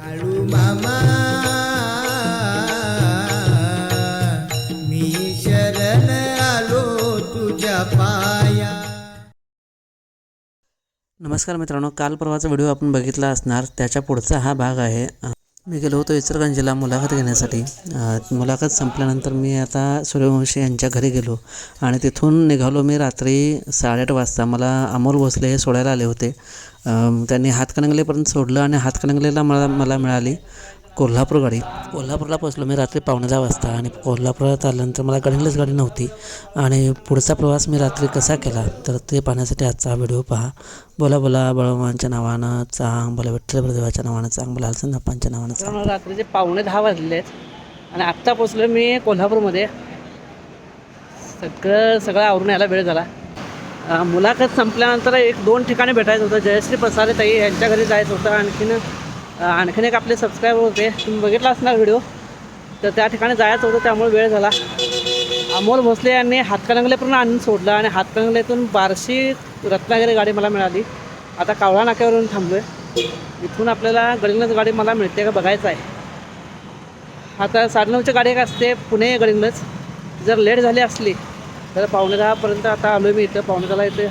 मामा. मी शरण आलो तुझ्या पाया. नमस्कार मित्रांनो काल परवाचा व्हिडिओ आपण बघितला असणार त्याच्या पुढचा हा भाग आहे. मी गेलो होतो इचलगंजीला मुलाखत घेण्यासाठी. मुलाखत संपल्यानंतर मी आता सूर्यवंशी यांच्या घरी गेलो आणि तिथून निघालो मी रात्री साडेआठ वाजता. मला अमोल भोसले हे सोडायला आले होते. त्यांनी हातकणंगलेपर्यंत सोडलं आणि हातकणंगलेला मला मला मिळाली. कोल्हापूर गाडी कोल्हापूरला पोचलो मी रात्री पावणे दहा वाजता आणि कोल्हापुरात आल्यानंतर मला गडिंगलच गाडी नव्हती. आणि पुढचा प्रवास मी रात्री कसा केला? तर ते पाहण्यासाठी आजचा हा व्हिडिओ पहा. बोला बोला बळवंच्या नावानं चांग बोला विठ्ठल प्रदेवाच्या नावानं चांग बोला हलसन नप्पांच्या नावानं चांग. रात्रीचे पावणे दहा वाजले आहेत आणि आत्ता पोचलो मी कोल्हापूरमध्ये सगळं सगळं आवरून यायला वेळ झाला. मुलाखत संपल्यानंतर एक दोन ठिकाणी भेटायचं होतं. जयश्री पसारे ताई यांच्या घरी जायचं होतं. आणखीन आणखीन एक आपले सबस्क्रायबर होते. तुम्ही बघितला असणार व्हिडिओ तर त्या ठिकाणी जायचं होतं त्यामुळे वेळ झाला. अमोल भोसले यांनी हातकणंगलेपर्यंत आणून सोडलं आणि हातकणंगलेतून बारशी रत्नागिरी गाडी मला मिळाली. आता कावळा नाक्यावरून थांबलो आहे इथून आपल्याला गडिंगलज गाडी मला मिळते का बघायचं आहे. आता साडेनऊची गाडी एक असते पुणे गडिंगलज. जर लेट झाली असली तर पावणे दहापर्यंत आता आलो मी इथं पावणे दहाला इथे.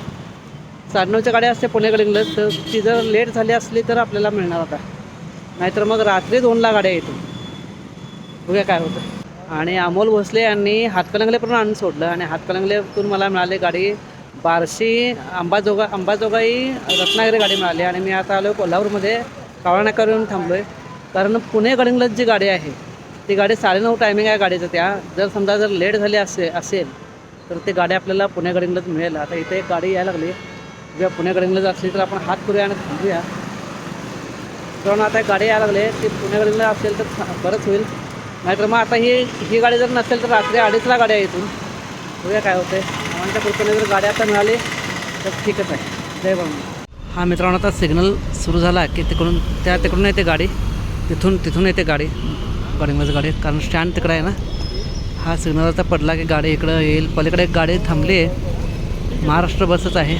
साडेनऊच्या गाडी असते पुणे गडिंगलज तर ती जर लेट झाली असली तर आपल्याला मिळणार आता. नाहीतर मग रात्री दोनला गाड्या येतो बघा काय होतं. आणि अमोल भोसले यांनी हातकलंगलेपर्यंत आणून सोडलं आणि हातकलंगलेतून मला मिळाली गाडी बार्शी अंबाजोगा अंबाजोगाई रत्नागिरी गाडी मिळाली. आणि मी आता आलो कोल्हापूरमध्ये. कावळानाक्यावर येऊन थांबलो आहे कारण पुणे गडिंगलत जी गाडी आहे ती गाडी साडेनऊ टायमिंग आहे गाडीचं त्या. जर समजा जर लेट झाली असे असेल तर ती गाडी आपल्याला पुणे गडिंगलत मिळेल. आता इथे एक गाडी यायला लागली. जेव्हा पुणे गडिंगलत असली तर आपण हात करूया आणि थांबूया. कारण आता गाडी यायला लागली. ते पुण्याकडे असेल तर बरंच होईल. नाहीतर मग आता ही ही गाडी जर नसेल तर रात्री अडीचला गाड्या इथून. बघूया काय होते आमच्या कृपेने जर गाडी आता मिळाली तर ठीकच आहे. जय बाबा हा मित्रांनो आता सिग्नल सुरू झाला की तिकडून त्या तिकडून येते गाडी. तिथून तिथून येते गाडी. गाडीमध्ये गाडी कारण स्टँड तिकडं आहे ना. हा सिग्नल आता पडला की गाडी इकडं येईल. पलीकडे एक गाडी थांबली आहे. महाराष्ट्र बसच आहे.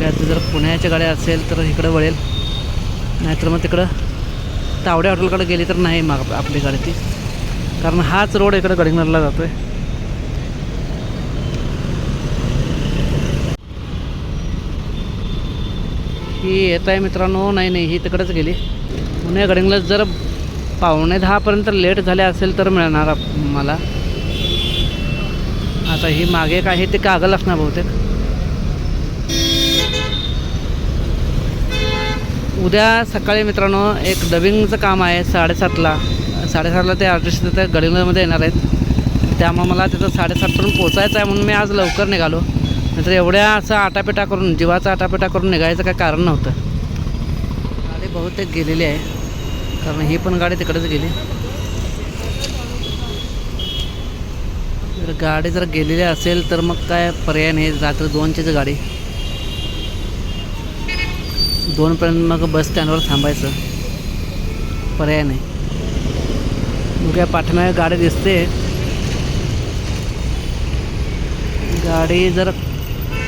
जर पुण्याच्या गाड्या असेल तर इकडं वळेल. नाहीतर मग तिकडं तावड्या हॉटेलकडे गेली तर नाही मग आपली गाडी ती. कारण हाच रोड इकडं गडिंगनरला जातो आहे ही येत आहे मित्रांनो. नाही नाही ही तिकडंच गेली. पुणे गडिंगला जर पावणे दहापर्यंत लेट झाले असेल तर मिळणार मला. आता ही मागे काय ते कागल असणार बहुतेक. उद्या सकाळी मित्रांनो एक डबिंगचं काम आहे साडेसातला. साडेसातला ते आर्टिस्ट तिथे गडिंगमध्ये येणार आहेत. त्यामुळे मला तिथं साडेसातपर्यंत पोचायचं आहे म्हणून मी आज लवकर निघालो. नाहीतर एवढ्या असं आटापिटा करून जीवाचा आटापिटा करून निघायचं काय कारण नव्हतं. गाडी बहुतेक गेलेली आहे. कारण ही पण गाडी तिकडेच गेली. जर गाडी जर गेलेली असेल तर मग काय पर्याय नाही. रात्री दोनचीच गाडी. दोनपर्यंत मग बस स्टँडवर थांबायचं. पर्याय नाही. बघूया पाठीमागे गाडी दिसते. गाडी जर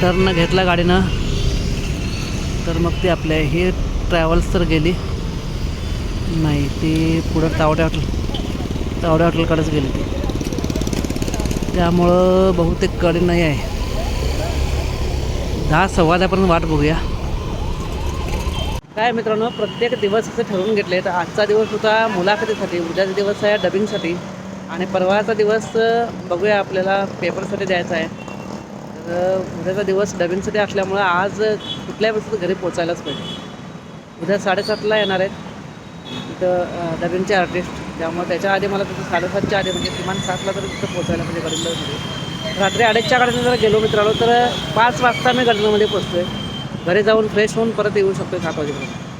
टर्न घेतला गाडीनं तर मग ती आपल्या ही ट्रॅव्हल्स तर गेली. नाही ती पुढं तावड्या हॉटेल तावड्या हॉटेलकडेच गेली ती. त्यामुळं बहुतेक गाडी नाही आहे. दहा सव्वा दहापर्यंत वाट बघूया. काय मित्रांनो प्रत्येक दिवस असं ठरवून घेतले तर आजचा दिवस होता मुलाखतीसाठी उद्याचा दिवस आहे डबिंगसाठी आणि परवाचा दिवस बघूया आपल्याला पेपरसाठी द्यायचा आहे. तर उद्याचा दिवस डबिंगसाठी असल्यामुळं आज कुठल्याही परिस्थितीत घरी पोचायलाच पाहिजे. उद्या साडेसातला येणार आहेत. तिथं डबिंगचे आर्टिस्ट त्यामुळे त्याच्या आधी मला तिथं साडेसातच्या आधी म्हणजे किमान सातला तरी तिथं पोचायला पाहिजे गडिंगमध्ये रात्री अडीचच्या गाडीने जर गेलो मित्रांनो तर पाच वाजता मी गडिंगमध्ये पोचतो आहे घरी जाऊन फ्रेश होऊन परत येऊ शकतो सात वाजेपर्यंत.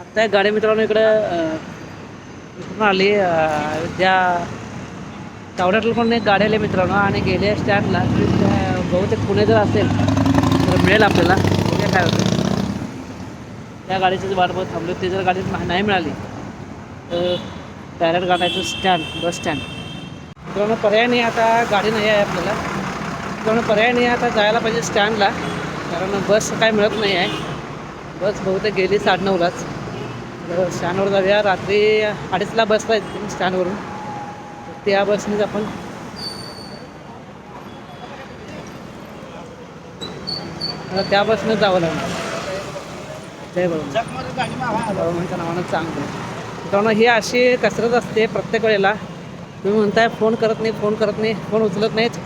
आता गाडी मित्रांनो इकडं आली त्या तावड्यातलं पण एक गाडी आली मित्रांनो आणि गेले स्टँडला बहुतेक पुणे जर असेल तर मिळेल आपल्याला. पुणे काय होतं? त्या गाडीची जर वाट बघत थांबलो ती जर गाडी नाही मिळाली तर डायरेक्ट गाडायचं स्टँड बस स्टँड मित्रांनो पर्याय नाही आता गाडी नाही आहे आपल्याला. मित्रांनो पर्याय नाही आता जायला पाहिजे स्टँडला कारण बस काय मिळत नाही आहे. बस बहुतेक गेली साडेनऊलाच. तर स्टँडवर जाऊया. रात्री अडीचला बस पाहिजे स्टँडवरून त्या बसनेच आपण त्या बसनं जावं लागणार जय बरोबर म्हणजे नावानं चांगलं कारण ही अशी कसरत असते प्रत्येक वेळेला. तुम्ही म्हणताय फोन करत नाही फोन करत नाही फोन उचलत नाहीत.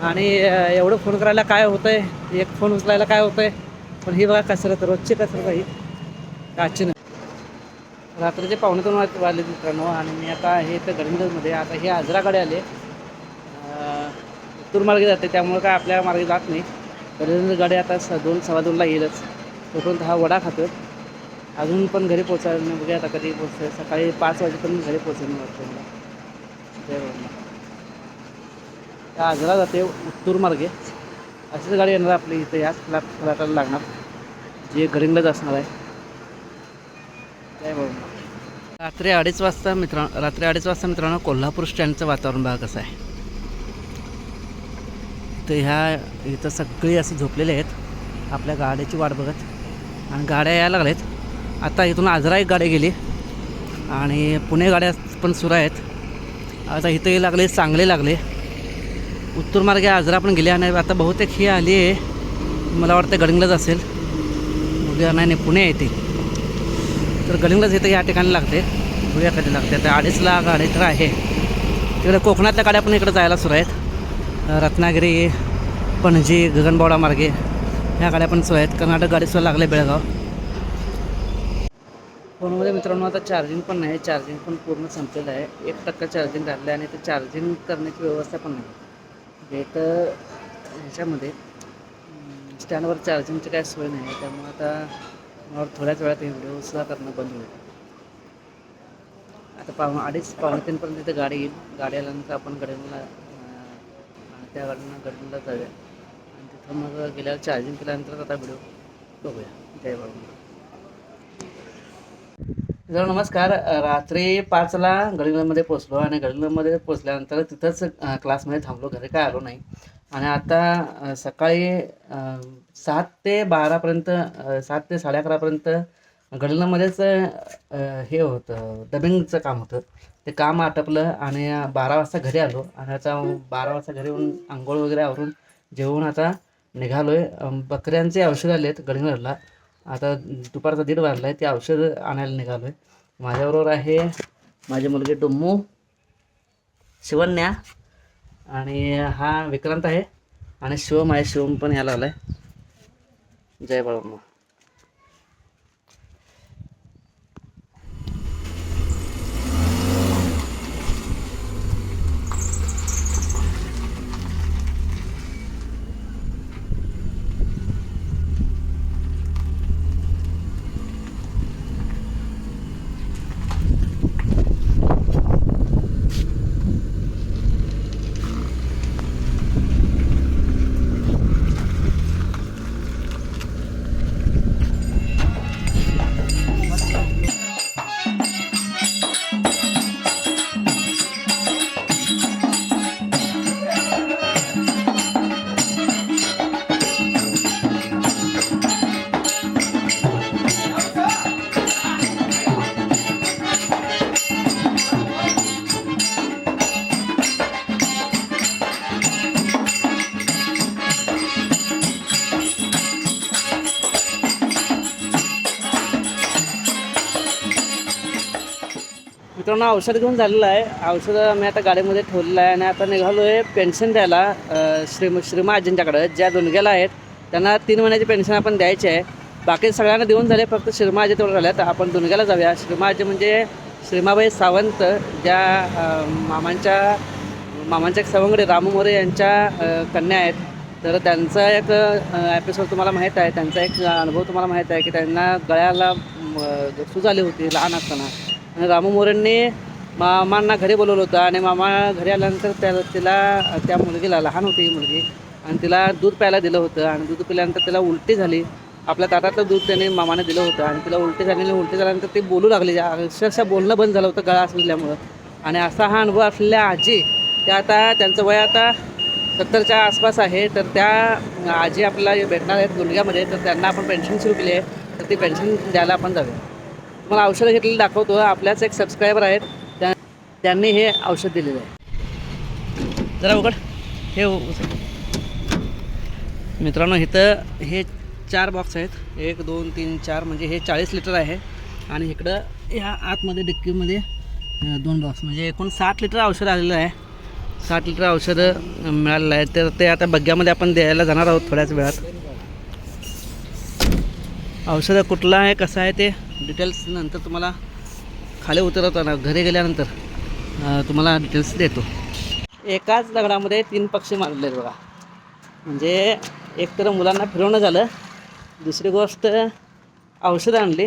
आणि एवढं फोन करायला काय होतं आहे एक फोन उचलायला काय होतं आहे पण ही बघा कसरत रोजची कसरत आहे ही. आजची नाही रात्रीचे पावणे दोन वाज वाजले मित्रांनो आणि मी आता हे इथं गडहिंग्लजमध्ये आता हे आजरा गाडी आले उत्तूर मार्गे जाते त्यामुळे काय आपल्या मार्गे जात नाही. गडहिंग्लज गाडी आता स दोन सव्वा दोनला येईलच. तोपर्यंत हा वडा खातो अजून पण घरी पोचायला नाही म्हणजे बघूया आता कधी पोचतोय सकाळी पाच वाजेपर्यंत घरी पोचेल वाटतं मला. त्या आजरा जाते उत्तूर मार्गे. अशीच गाडी येणार आपली इथं याच फ्लॅट फ्लॅटाला लागणार. जे घरिंगलाच असणार आहे. काय बाबा रात्री अडीच वाजता मित्रांनो रात्री अडीच वाजता मित्रांनो कोल्हापूर स्टँडचं वातावरण बघा कसं आहे. तर ह्या इथं सगळी असे झोपलेले आहेत. आपल्या गाड्याची वाट बघत. आणि गाड्या यायला आहेत आता इथून आजरा एक गाडी गेली. आणि पुणे गाड्या पण सुरू आहेत. आता इथंही लागले चांगले लागले. उत्तर मार्गे आजरा पण गेले आणि आता बहुतेक ही आली आहे. मला वाटतं गडिंगलाच असेल. उद्या नाही नाही पुणे येते. तर गडिंगलाच इथं या ठिकाणी लागते. बघूया कधी लागते. आता अडीचला गाडी तर आहे. तिकडे कोकणातल्या गाड्या पण इकडे जायला सुरू आहेत. रत्नागिरी पणजी गगनबावडा मार्गे ह्या गाड्या पण सुरू आहेत. कर्नाटक गाडी सुद्धा लागले बेळगाव. फोनमध्ये मित्रांनो आता चार्जिंग पण नाही चार्जिंग पण पूर्ण संपलेलं आहे. एक टक्का चार्जिंग राहिलं आहे आणि ते चार्जिंग करण्याची व्यवस्था पण नाही. म्हणजे ह्याच्यामध्ये स्टँडवर चार्जिंगची काय सोय नाही. आहे त्यामुळे आता मला थोड्याच वेळात हे व्हिडिओ सुद्धा करणं बंद होईल. आता पाव अडीच पावणे तीनपर्यंत तिथे गाडी येईल. गाडी आल्यानंतर आपण गडीला आणि त्या गाडीनं गडीला जाऊया. आणि तिथं मग गेल्यावर चार्जिंग केल्यानंतर आता व्हिडिओ बघूया. जय बाबा जर नमस्कार. रात्री पाचला गडिंगलमध्ये पोचलो आणि गडिंगलमध्ये पोचल्यानंतर तिथंच क्लासमध्ये थांबलो. घरी काय आलो नाही. आणि आता सकाळी सात ते बारापर्यंत सात ते साडे अकरापर्यंत गडिंगलमध्येच हे होतं डबिंगचं काम होतं. ते काम आटपलं आणि बारा वाजता घरी आलो. आणि आता बारा वाजता घरी येऊन आंघोळ वगैरे आवरून जेवून आता निघालो आहे बकऱ्यांचे औषध आले आहेत गडिंगलला आता दुपारचा दीड वाजला आहे ते औषध आणायला निघालो आहे माझ्याबरोबर आहे माझी मुलगी डुम्मू शिवन्या आणि हा विक्रांत आहे आणि शिवम आहे शिवम पण यायला आला आहे जय बाळम्मा. मित्रांनो औषध घेऊन झालेलं आहे. औषध मी आता गाडीमध्ये ठेवलेलं आहे आणि आता निघालो आहे पेन्शन द्यायला श्री श्रीम श्रीमा आजींच्याकडं. ज्या दुनग्याला आहेत त्यांना तीन महिन्याची पेन्शन आपण द्यायची आहे. बाकी सगळ्यांना देऊन झाले फक्त श्रीमा आजी तेवढं झाल्या तर आपण दुनग्याला जाऊया. श्रीमा आजी म्हणजे श्रीमाबाई सावंत ज्या मामांच्या मामांच्या एक सवंगडे रामू मोरे यांच्या कन्या आहेत. तर त्यांचा एक एपिसोड तुम्हाला माहीत आहे. त्यांचा एक अनुभव तुम्हाला माहीत आहे की त्यांना गळ्याला म- सूज आली होती लहान असताना. आणि रामू मोरेंनी मामांना घरी बोलवलं होतं आणि मामा घरी आल्यानंतर त्या तिला त्या मुलगीला लहान होती ही मुलगी आणि तिला दूध प्यायला दिलं होतं आणि दूध पिल्यानंतर तिला उलटी झाली. आपल्या ताटातलं दूध त्याने मामाने दिलं होतं आणि तिला उलटी झाली आणि उलटी झाल्यानंतर ती बोलू लागली. अक्षरशः बोलणं बंद झालं होतं गळा असल्यामुळं आणि असा हा अनुभव असलेल्या आजी त्या आता त्यांचं वय आता सत्तरच्या आसपास आहे. तर त्या आजी आपल्याला भेटणार आहेत मुलग्यामध्ये तर त्यांना आपण पेन्शन सुरू केली आहे. तर ती पेन्शन द्यायला आपण जाऊया. तुम्हाला औषधं घेतलेली दाखवतो. आपल्याच एक सबस्क्रायबर आहेत. त्या त्यांनी हे औषध दिलेलं आहे. जरा उघड. हे मित्रांनो इथं हे चार बॉक्स आहेत. एक दोन तीन चार म्हणजे हे चाळीस लिटर आहे. आणि इकडं ह्या आतमध्ये डिक्कीमध्ये दोन बॉक्स म्हणजे एकूण साठ लिटर औषध आलेलं आहे. साठ लिटर औषधं मिळालेलं आहे. तर ते आता बग्ग्यामध्ये आपण द्यायला जाणार आहोत थोड्याच वेळात. औषधं कुठलं आहे कसं आहे ते? डिटेल्स नंतर तुम्हाला खाली उतरवताना घरी गेल्यानंतर तुम्हाला डिटेल्स देतो. एकाच दगडामध्ये तीन पक्षी मारले बघा. म्हणजे एक तर मुलांना फिरवणं झालं दुसरी गोष्ट औषधं आणली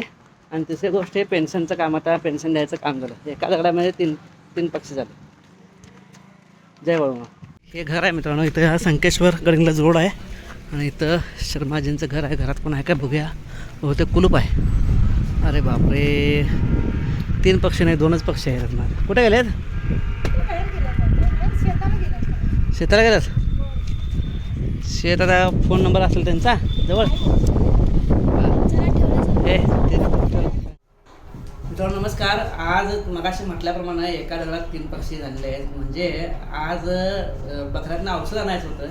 आणि तिसरी गोष्ट हे पेन्शनचं काम आता पेन्शन द्यायचं काम झालं. एका दगडामध्ये तीन तीन पक्षी झाले. जय बाळूमा हे घर आहे मित्रांनो इथं हा संकेश्वर गडिंगला जोड आहे. आणि इथं शर्माजींचं घर आहे. घरात कोण आहे काय बघूया. हो ते कुलूप आहे. अरे बापरे. तीन पक्षी नाही दोनच पक्षी आहेत घरात. कुठे गेलेत? शेताला गेलात. शेताचा फोन नंबर असेल त्यांचा? जवळ? ए मित्रांनो नमस्कार. आज मगाशी म्हटल्याप्रमाणे एका दगडात तीन पक्षी झालेले आहेत. म्हणजे आज बकऱ्यांना औषध आणायचं होतं.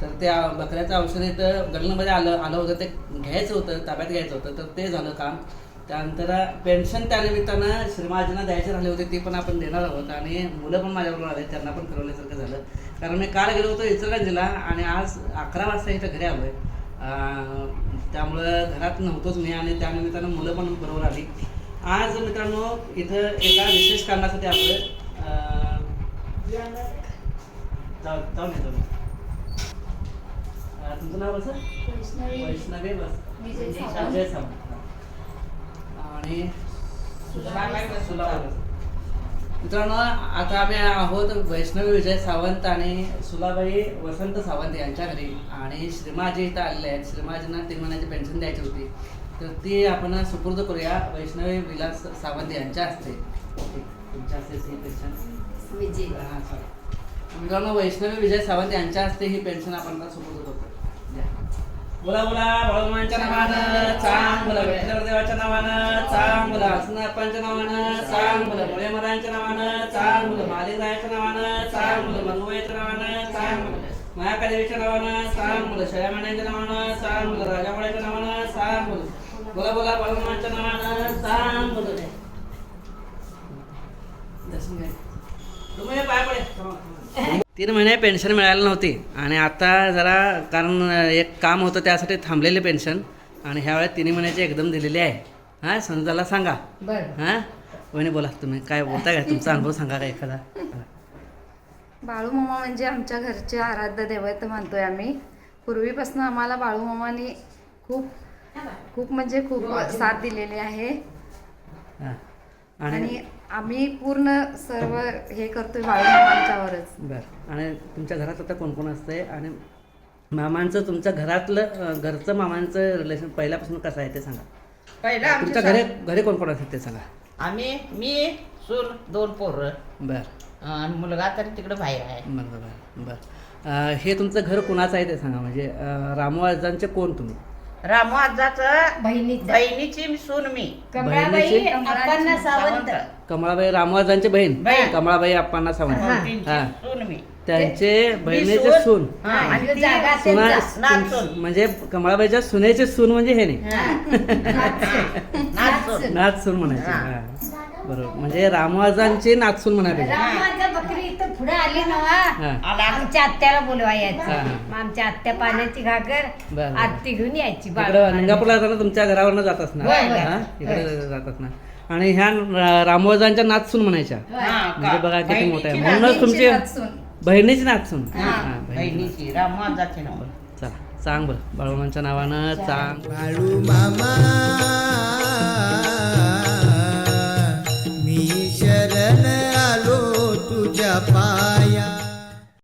तर त्या बकऱ्याचं औषध इथं गल्लीमध्ये आलं आलं होतं ते घ्यायचं होतं ताब्यात घ्यायचं होतं तर ते झालं काम. त्यानंतर पेन्शन त्यानिमित्तानं श्रीमाजींना द्यायचे राहिले होते ते पण आपण देणार आहोत. आणि मुलं पण माझ्याबरोबर आले त्यांना पण करवल्यासारखं झालं. कारण मी काल गेलो होतो इचलगंजीला आणि आज अकरा वाजता इथं घरी आलो आहे त्यामुळं घरात नव्हतोच मी आणि त्यानिमित्तानं मुलं पण बरोबर आली. आज मित्रांनो इथं एका विशेष कारणासाठी आपलं जाऊ जाऊ नाही तुमचं नाव कसं? वैष्णवी. बस. विजय सावंत. आणि. मित्रांनो आता आम्ही आहोत वैष्णवी विजय सावंत आणि सुलाबाई वसंत सावंत यांच्या घरी. आणि श्रीमाजी इथं आलेले आहेत. श्रीमाजींना तीन महिन्याची पेन्शन द्यायची होती. तर ती आपण सुपूर्द करूया. वैष्णवी विलास सावंत यांच्या हस्ते. तुमच्या ही पेन्शन हां सर मित्रांनो वैष्णवी विजय सावंत यांच्या हस्ते ही पेन्शन आपण सुपूर्द करतो. बोला बोला भगवानच्या नावानं चांग बोला विठ्ठल देवाच्या नावानं चांग बोला हसनाप्पांच्या नावानं चांग बोला मुळे महाराजांच्या नावानं चांग बोला मालिकाच्या नावानं चांग बोला मंगवाईच्या नावानं चांग बोला महाकादेवीच्या नावानं चांग बोला शयामाण्यांच्या नावानं चांग बोला राजामळ्याच्या नावानं चांग बोला बोला बोला भगवानच्या नावानं चांग बोला दर्शन घ्या. तुम्ही पाय पडे तीन महिने पेन्शन मिळाली नव्हती. आणि आता जरा कारण एक काम होतं त्यासाठी थांबलेले पेन्शन आणि ह्या वेळेस तिन्ही महिन्याची एकदम दिलेली आहे. हां संजाला सांगा. बर. हां? वहिनी बोला तुम्ही काय बोलताय काय? तुमचा अनुभव सांगा काय एखादा. बाळूमामा म्हणजे आमच्या घरचे आराध्य दैवत मानतोय आम्ही. पूर्वीपासून आम्हाला बाळूमामाने खूप खूप म्हणजे खूप साथ दिलेली आहे. हां. आणि आम्ही पूर्ण सर्व हे करतोय बाळूमामांच्यावरच. बरं. आणि तुमच्या घरात आता कोण कोण असतंय? आणि मामांचं तुमच्या घरातलं घरचं मामांचं रिलेशन पहिल्यापासून कसं आहे ते सांगा. पहिला तुमच्या आमच्या घरी घरी कोण कोण असतात ते सांगा. आम्ही मी सून दोन पोरं. बरं. आणि मुलगा तर तिकडे बाहेर आहे. बरं बरं बरं. अं, हे तुमचं घर कुणाचं आहे ते सांगा. म्हणजे अं, रामू आजांचे कोण तुम्ही? रामू आजाचं बहिणीचा. बहिणीची मी सून मी. बहिणीची? अप्पांना सावंत. कमळाबाई रामू आजांचे बहीण? बहीण. कमळाबाई अप्पांना सावंत. हां. सून मी. त्यांचे बहिणीचे सून. सून. हा, आणि ती सुना. नात सून. म्हणजे कमळाबाईच्या सुनेचे सून म्हणजे हे नाही. नात सून. म्हणायचे. हा. हां. बरोबर. म्हणजे रामवाजांची पाहिजे रामाचा बकरी इथं पुढे आली नवा हां. आला. आमच्या आत्याला बोलवा हा, यायचं. मग आमच्या आत्या पाण्याची घागर बरं. आरती घेऊन यायची इकडं बाळूमामाला. निंगापूरला जाताना तुमच्या घरावरनं जात असणार. होय, होय. हां? इकडे जात असणार. आणि ह्या रा- रामवाजांच्या नाचसून म्हणायच्या हा, म्हणजे बघा किती मोठं आहे. बहिणीची म्हणूनच तुमची नातसून. बहिणीची नाचसून हा, बहिणीची बहिणीची. नाव. नाचसून. चला चांग बरं. बाळूमांच्या नावानं चांग बाळू मामा तुझ्या पाया